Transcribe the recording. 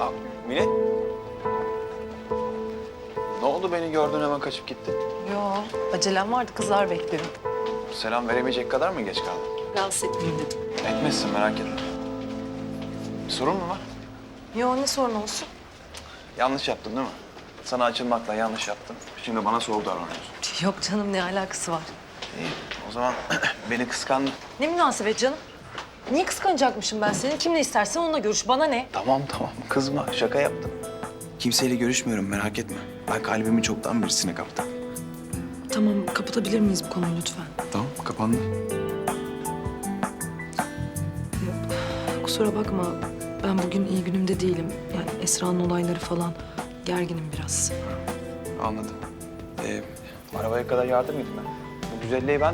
Aa, Mine? Ne oldu beni gördün hemen kaçıp gittin? Yo, acelem vardı. Kızlar bekliyor. Selam veremeyecek kadar mı geç kaldın? Rahatsız etmeyeyim dedim. Etmezsin merak etme. Bir sorun mu var? Yo, ne sorun olsun? Yanlış yaptın değil mi? Sana açılmakla yanlış yaptın. Şimdi bana soğuk davranıyorsun. Yok canım, ne alakası var? İyi, o zaman beni kıskandın. Ne münasebet canım? Niye kıskanacakmışım ben seni? Kimle istersen onunla görüş. Bana ne? Tamam tamam kızma şaka yaptım. Kimseyle görüşmüyorum merak etme. Ben kalbimi çoktan birisine kaptım. Tamam, kapatabilir miyiz bu konuyu lütfen? Tamam kapandı. Kusura bakma, ben bugün iyi günümde değilim. Yani Esra'nın olayları falan gerginim biraz. Anladım. Ee, arabaya kadar yardım edeyim ben. Bu güzelliği ben...